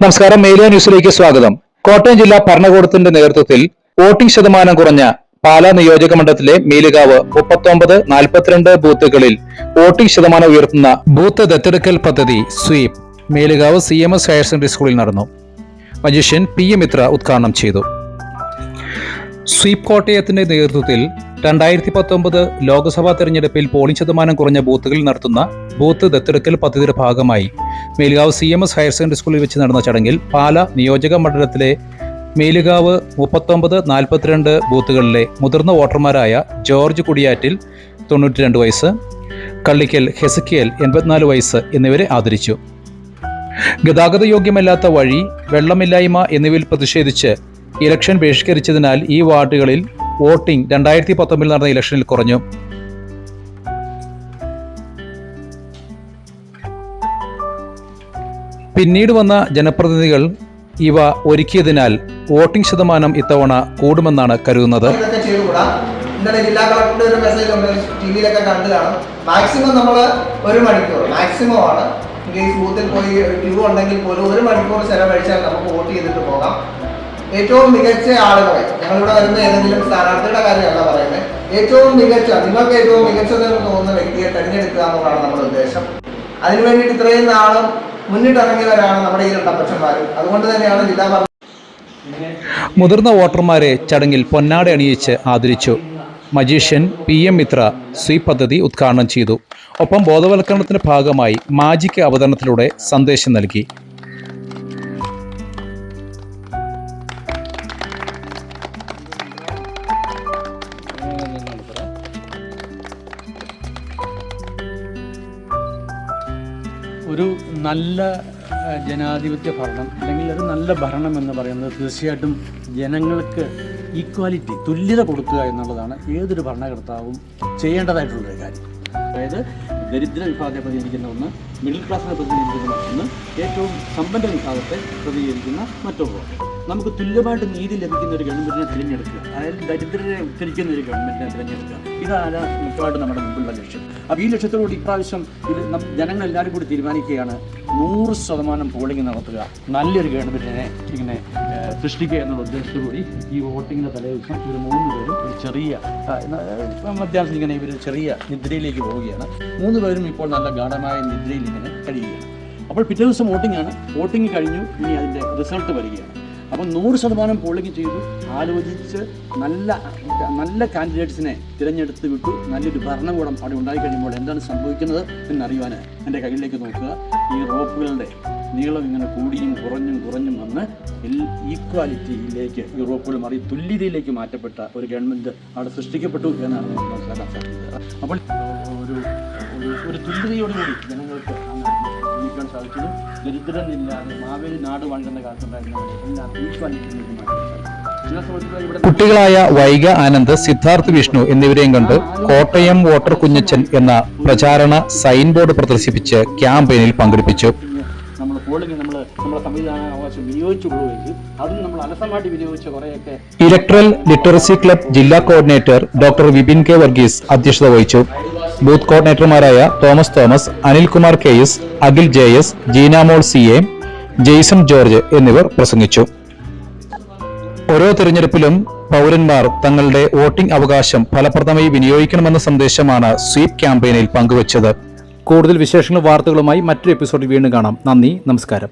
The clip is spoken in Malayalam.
നമസ്കാരം മേലിയ ന്യൂസിലേക്ക് സ്വാഗതം. കോട്ടയം ജില്ലാ ഭരണകൂടത്തിന്റെ നേതൃത്വത്തിൽ വോട്ടിംഗ് ശതമാനം കുറഞ്ഞ പാലാ നിയോജക മണ്ഡലത്തിലെ മീലുകാവ് മുപ്പത്തൊമ്പത് നാൽപ്പത്തിരണ്ട് ബൂത്തുകളിൽ വോട്ടിംഗ് ശതമാനം ഉയർത്തുന്ന ബൂത്ത് ദത്തെടുക്കൽ പദ്ധതി sweep Melukavu C M S higher secondary സ്കൂളിൽ നടന്നു. മജീഷ്യൻ പി എം മിത്ര ഉദ്ഘാടനം ചെയ്തു. സ്വീപ് കോട്ടയത്തിന്റെ നേതൃത്വത്തിൽ രണ്ടായിരത്തി പത്തൊമ്പത് ലോക്സഭാ തെരഞ്ഞെടുപ്പിൽ പോളിംഗ് ശതമാനം കുറഞ്ഞ ബൂത്തുകളിൽ നടത്തുന്ന ബൂത്ത് ദത്തെടുക്കൽ പദ്ധതിയുടെ ഭാഗമായി Melukavu C M S higher secondary സ്കൂളിൽ വെച്ച് നടന്ന ചടങ്ങിൽ പാല നിയോജക മണ്ഡലത്തിലെ മേലുകാവ് മുപ്പത്തൊമ്പത് നാൽപ്പത്തിരണ്ട് ബൂത്തുകളിലെ മുതിർന്ന വോട്ടർമാരായ ജോർജ് കുടിയാറ്റിൽ തൊണ്ണൂറ്റി രണ്ട് വയസ്സ് കള്ളിക്കൽ ഹെസക്കിയൽ എൺപത്തിനാല് വയസ്സ് എന്നിവരെ ആദരിച്ചു. ഗതാഗത യോഗ്യമല്ലാത്ത വഴി വെള്ളമില്ലായ്മ എന്നിവയിൽ പ്രതിഷേധിച്ച് ഇലക്ഷൻ ബഹിഷ്കരിച്ചതിനാൽ ഈ വാർഡുകളിൽ വോട്ടിംഗ് രണ്ടായിരത്തി പത്തൊമ്പതിൽ നടന്ന ഇലക്ഷനിൽ കുറഞ്ഞു. പിന്നീട് വന്ന ജനപ്രതിനിധികൾ ഇവ ഒരുക്കിയതിനാൽ വോട്ടിംഗ് ശതമാനം ഇത്തവണ കൂടുമെന്നാണ് കരുതുന്നത്. ഇന്നലെ ജില്ലാ കളക്ടറുടെ ഒരു മെസ്സേജ് ഉണ്ട്. ടി വിയിലൊക്കെ കണ്ടു മാക്സിമം നമ്മൾ ഒരു മണിക്കൂർ മാക്സിമം ആണ്. ഇൻകേസ് ബൂത്തിൽ പോയി ക്യൂ ഉണ്ടെങ്കിൽ പോലും ഒരു മണിക്കൂർ ചെലവഴിച്ചാൽ നമുക്ക് വോട്ട് ചെയ്തിട്ട് പോകാം. ഏറ്റവും മികച്ച ആളുകളെ ഞങ്ങളിവിടെ വരുന്ന ഏതെങ്കിലും സ്ഥാനാർത്ഥിയുടെ കാര്യമല്ല പറയുന്നത് ഏറ്റവും മികച്ച നിങ്ങൾക്ക് ഏറ്റവും മികച്ചതെന്ന് തോന്നുന്ന വ്യക്തിയെ തിരഞ്ഞെടുക്കുക എന്നുള്ളതാണ് നമ്മുടെ ഉദ്ദേശം. അതിനു വേണ്ടിയിട്ട് ഇത്രയും നാളും മുന്നിട്ടിറങ്ങിയവരാണ് നമ്മുടെ ഈ രണ്ടപ്പച്ചന്മാരും അതുകൊണ്ട് തന്നെയാണ് ജില്ലാ മുതിർന്ന വോട്ടർമാരെ ചടങ്ങിൽ പൊന്നാട അണിയിച്ച് ആദരിച്ചു. Magician P M Mitra sweep പദ്ധതി ഉദ്ഘാടനം ചെയ്തു. ഒപ്പം ബോധവൽക്കരണത്തിന്റെ ഭാഗമായി മാജിക് അവതരണത്തിലൂടെ സന്ദേശം നൽകി. ഒരു നല്ല ജനാധിപത്യ ഭരണം അല്ലെങ്കിൽ ഒരു നല്ല ഭരണം എന്ന് പറയുന്നത് തീർച്ചയായിട്ടും ജനങ്ങൾക്ക് ഈക്വാലിറ്റി തുല്യത കൊടുക്കുക എന്നുള്ളതാണ് ഏതൊരു ഭരണകർത്താവും ചെയ്യേണ്ടതായിട്ടുള്ളൊരു കാര്യം. അതായത് ദരിദ്ര വിഭാഗത്തെ പ്രതിനിധിക്കുന്ന ഒന്ന് മിഡിൽ ക്ലാസ്സിനെ പ്രതിനിധിക്കുന്ന ഒന്ന് ഏറ്റവും സമ്പന്ന വിഭാഗത്തെ പ്രതികരിക്കുന്ന മറ്റൊന്ന്. നമുക്ക് തുല്യമായിട്ട് നീതി ലഭിക്കുന്ന ഒരു ഗവൺമെന്റിനെ തിരഞ്ഞെടുക്കുക. അതായത് ദരിദ്രരെ ഉദ്ധരിക്കുന്ന ഒരു ഗവൺമെന്റിനെ തിരഞ്ഞെടുക്കുക. ഇതാണ് മുഖ്യമായിട്ട് നമ്മുടെ മുമ്പിലുള്ള ലക്ഷ്യം. അപ്പോൾ ഈ ലക്ഷ്യത്തോടുകൂടി ഇപ്രാവശ്യം ഇത് ജനങ്ങൾ എല്ലാവരും കൂടി തീരുമാനിക്കുകയാണ് നൂറ് ശതമാനം പോളിംഗ് നടത്തുക. നല്ലൊരു ഗവൺമെന്റിനെ ഇങ്ങനെ സൃഷ്ടിക്കുക എന്നുള്ള ഉദ്ദേശത്തോടുകൂടി ഈ വോട്ടിങ്ങിന്റെ തലേദിവസം ഒരു മൂന്ന് പേരും ഒരു ചെറിയ ആ, ന- ഏഹ്, മധ്യാഹ്നം ഇങ്ങനെ ഇവർ ചെറിയ നിദ്രയിലേക്ക് പോവുകയാണ്. മൂന്ന് പേരും ഇപ്പോൾ നല്ല ഗാഠമായ നിദ്രയിൽ ഇങ്ങനെ കഴിയുകയാണ്. അപ്പോൾ പിറ്റേ ദിവസം വോട്ടിംഗ് ആണ് വോട്ടിംഗ് കഴിഞ്ഞു. ഇനി അതിന്റെ റിസൾട്ട് വരികയാണ്. അപ്പം നൂറ് ശതമാനം പോളിംഗ് ചെയ്തു. ആലോചിച്ച് നല്ല നല്ല കാൻഡിഡേറ്റ്സിനെ തിരഞ്ഞെടുത്ത് വിട്ടു. നല്ലൊരു ഭരണകൂടം അവിടെ ഉണ്ടായി കഴിയുമ്പോൾ എന്താണ് സംഭവിക്കുന്നത് എന്നറിയുവാൻ എന്റെ കയ്യിലേക്ക് നോക്കുക. ഈ റോപ്പുകളുടെ നീളം ഇങ്ങനെ കൂടിയും കുറഞ്ഞും കുറഞ്ഞും വന്ന് ഈക്വാലിറ്റിയിലേക്ക് ഈ റോപ്പുകൾ മാറി തുല്യതയിലേക്ക് മാറ്റപ്പെട്ട ഒരു ഗവൺമെന്റ് അവിടെ സൃഷ്ടിക്കപ്പെട്ടു എന്നാണ് മനസ്സിലാക്കാൻ സാധിക്കുന്നത്. അപ്പോൾ ഒരു- ഒരു തുല്യതയോടുകൂടി ജനങ്ങൾക്ക് ജീവിക്കാൻ സാധിച്ചതും ദരിദ്രനില്ലാതെ മാവേലി നാട് വാഴുന്ന ഇവിടെ കുട്ടികളായ വൈഗ ആനന്ദ് സിദ്ധാർത്ഥ് വിഷ്ണു എന്നിവരെയും കണ്ട് കോട്ടയം വോട്ടർ കുഞ്ഞച്ചൻ എന്ന പ്രചാരണ സൈൻ ബോർഡ് പ്രദർശിപ്പിച്ച് ക്യാമ്പയിനിൽ പങ്കെടുപ്പിച്ചു. നമ്മൾ പോളിംഗ് നമ്മൾ നമ്മുടെ സംവിധാന അവകാശം വിനിയോഗിച്ചുകൊള്ളുമെങ്കിൽ അതും നമ്മൾ അലസമായിട്ട് വിനിയോഗിച്ച കുറേയൊക്കെ ഇലക്ട്രൽ ലിറ്ററസി ക്ലബ് ജില്ലാ coordinator doctor Vipin K Varghese അധ്യക്ഷത വഹിച്ചു. Booth കോർഡിനേറ്റർമാരായ Thomas Thomas Anilkumar K S Akhil J S Jeenamol C A Jaison George എന്നിവർ പ്രസംഗിച്ചു. ഓരോ തെരഞ്ഞെടുപ്പിലും പൗരന്മാർ തങ്ങളുടെ വോട്ടിംഗ് അവകാശം ഫലപ്രദമായി വിനിയോഗിക്കണമെന്ന സന്ദേശമാണ് സ്വീപ് ക്യാമ്പയിനിൽ പങ്കുവച്ചത്. കൂടുതൽ വിശേഷങ്ങളും വാർത്തകളുമായി മറ്റൊരു എപ്പിസോഡിൽ വീണ്ടും കാണാം. നന്ദി നമസ്കാരം.